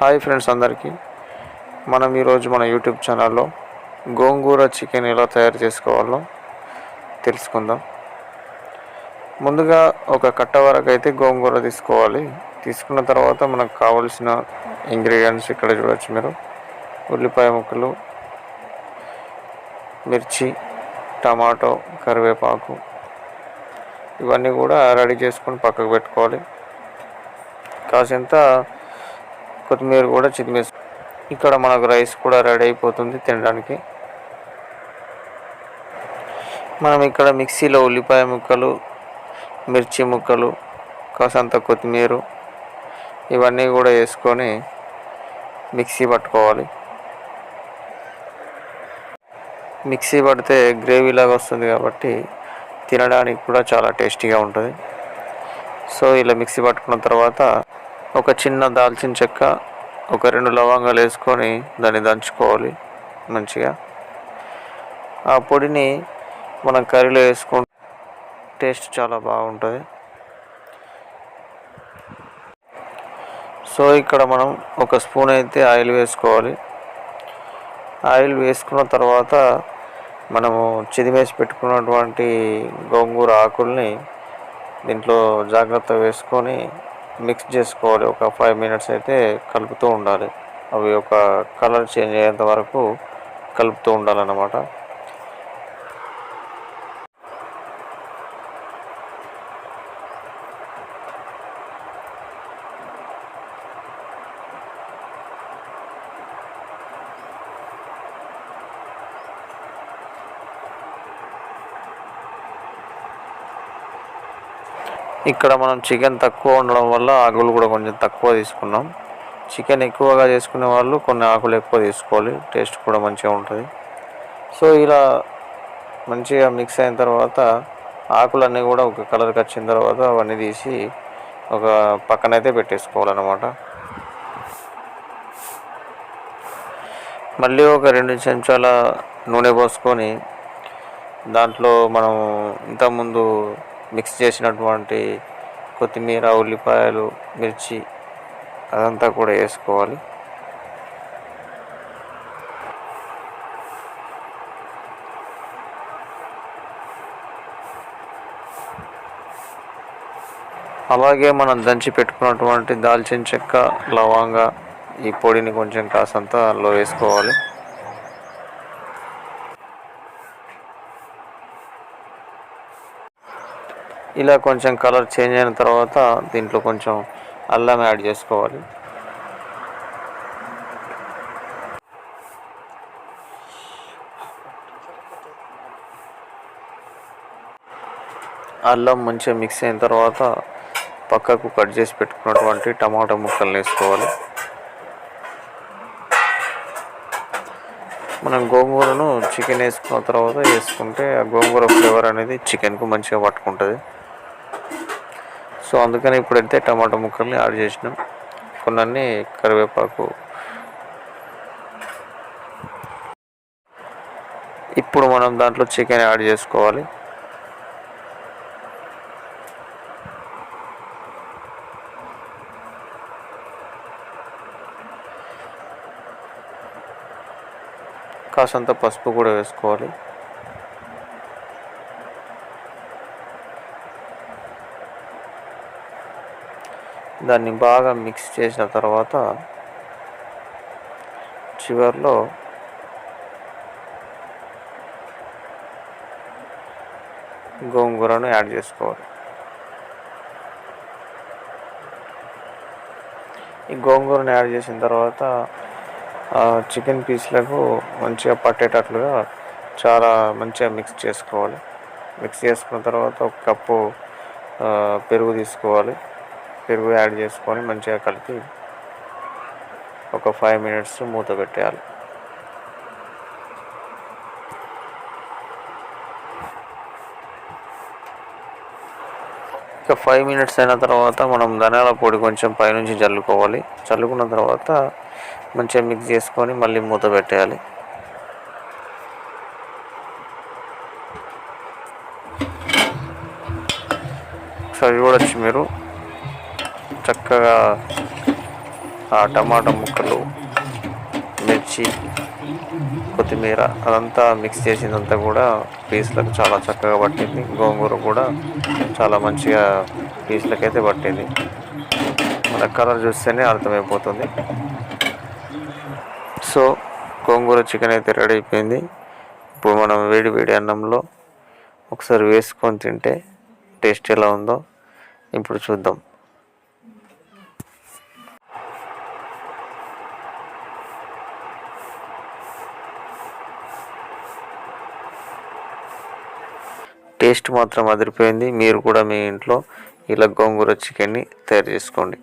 Hi friends అందరికీ. మనం ఈరోజు మన యూట్యూబ్ ఛానల్లో గోంగూర చికెన్ ఎలా తయారు చేసుకోవాలో తెలుసుకుందాం. ముందుగా ఒక కట్ట వరకు అయితే గోంగూర తీసుకోవాలి. తీసుకున్న తర్వాత మనకు కావలసిన ఇంగ్రీడియంట్స్ ఇక్కడ చూడొచ్చు మీరు. ఉల్లిపాయ ముక్కలు మిర్చి టమాటో కరివేపాకు ఇవన్నీ కూడా రెడీ చేసుకొని పక్కకు పెట్టుకోవాలి. కాసింత కొత్తిమీర కూడా చిదిమేసి ఇక్కడ మనకు రైస్ కూడా రెడీ అయిపోతుంది తినడానికి. మనం ఇక్కడ మిక్సీలో ఉల్లిపాయ ముక్కలు మిర్చి ముక్కలు కాసంత కొత్తిమీర ఇవన్నీ కూడా వేసుకొని మిక్సీ పట్టుకోవాలి. మిక్సీ పడితే గ్రేవీ లాగా వస్తుంది కాబట్టి తినడానికి కూడా చాలా టేస్టీగా ఉంటుంది. సో ఇలా మిక్సీ పట్టుకున్న తర్వాత ఒక చిన్న దాల్చిన చెక్క ఒక రెండు లవంగాలు వేసుకొని దాన్ని దంచుకోవాలి మంచిగా. ఆ పొడిని మనం కర్రీలో వేసుకుంటే టేస్ట్ చాలా బాగుంటుంది. సో ఇక్కడ మనం ఒక స్పూన్ అయితే ఆయిల్ వేసుకోవాలి. ఆయిల్ వేసుకున్న తర్వాత మనము చిదిమేసి పెట్టుకున్నటువంటి గోంగూర ఆకుల్ని దీంట్లో జాగ్రత్త వేసుకొని మిక్స్ చేసుకోవాలి. ఒక ఫైవ్ మినిట్స్ అయితే కలుపుతూ ఉండాలి. అవి ఒక కలర్ చేంజ్ అయ్యేంత వరకు కలుపుతూ ఉండాలన్నమాట. ఇక్కడ మనం చికెన్ తక్కువ ఉండడం వల్ల ఆకులు కూడా కొంచెం తక్కువ తీసుకున్నాం. చికెన్ ఎక్కువగా చేసుకునే వాళ్ళు కొన్ని ఆకులు ఎక్కువ తీసుకోవాలి. టేస్ట్ కూడా మంచిగా ఉంటుంది. సో ఇలా మంచిగా మిక్స్ అయిన తర్వాత ఆకులన్నీ కూడా ఒక కలర్కి వచ్చిన తర్వాత అవన్నీ తీసి ఒక పక్కనైతే పెట్టేసుకోవాలన్నమాట. మళ్ళీ ఒక రెండు చెంచాల నూనె పోసుకొని దాంట్లో మనం ఇంతకుముందు మిక్స్ చేసినటువంటి కొత్తిమీర ఉల్లిపాయలు మిర్చి అదంతా కూడా వేసుకోవాలి. అలాగే మనం దంచి పెట్టుకున్నటువంటి దాల్చిన చెక్క లవంగా ఈ పొడిని కొంచెం కాసంత అందులో వేసుకోవాలి. ఇలా కొంచెం కలర్ చేంజ్ అయిన తర్వాత దీంట్లో కొంచెం అల్లం యాడ్ చేసుకోవాలి. అల్లం మంచిగా మిక్స్ అయిన తర్వాత పక్కకు కట్ చేసి పెట్టుకున్నటువంటి టమాటా ముక్కలు వేసుకోవాలి. మనం గోంగూరను చికెన్ వేసుకున్న తర్వాత వేసుకుంటే ఆ గోంగూర ఫ్లేవర్ అనేది చికెన్కు మంచిగా పట్టుకుంటుంది. సో అందుకని ఇప్పుడైతే టమాటా ముక్కల్ని యాడ్ చేసినాం. కొన్ని కరివేపాకు. ఇప్పుడు మనం దాంట్లో చికెన్ యాడ్ చేసుకోవాలి. కాసంత పసుపు కూడా వేసుకోవాలి. దాన్ని బాగా మిక్స్ చేసిన తర్వాత చివరిలో గోంగూరను యాడ్ చేసుకోవాలి. ఈ గోంగూరను యాడ్ చేసిన తర్వాత చికెన్ పీస్లకు మంచిగా పట్టేటట్లుగా చాలా మంచిగా మిక్స్ చేసుకోవాలి. మిక్స్ చేసుకున్న తర్వాత ఒక కప్పు పెరుగు తీసుకోవాలి. పెరుగు యాడ్ చేసుకొని మంచిగా కలిపి ఒక ఫైవ్ మినిట్స్ మూత పెట్టేయాలి. ఇక ఫైవ్ మినిట్స్ అయిన తర్వాత మనం ధనియాల పొడి కొంచెం పైనుంచి చల్లుకోవాలి. చల్లుకున్న తర్వాత మంచిగా మిక్స్ చేసుకొని మళ్ళీ మూత పెట్టేయాలి. ఒకసారి చూడొచ్చు మీరు చక్కగా ఆ టమాటా ముక్కలు మిర్చి కొత్తిమీర అదంతా మిక్స్ చేసిందంతా కూడా పీస్లకు చాలా చక్కగా పట్టింది. గోంగూర కూడా చాలా మంచిగా పీస్లకు అయితే పట్టింది. మన కలర్ చూస్తేనే అర్థమైపోతుంది. సో గోంగూర చికెన్ అయితే రెడీ అయిపోయింది. ఇప్పుడు మనం వేడి వేడి అన్నంలో ఒకసారి వేసుకొని తింటే టేస్ట్ ఎలా ఉందో ఇప్పుడు చూద్దాం. టేస్ట్ మాత్రం అదిరిపోయింది. మీరు కూడా మీ ఇంట్లో ఇలా గోంగూర చికెన్ని తయారు చేసుకోండి.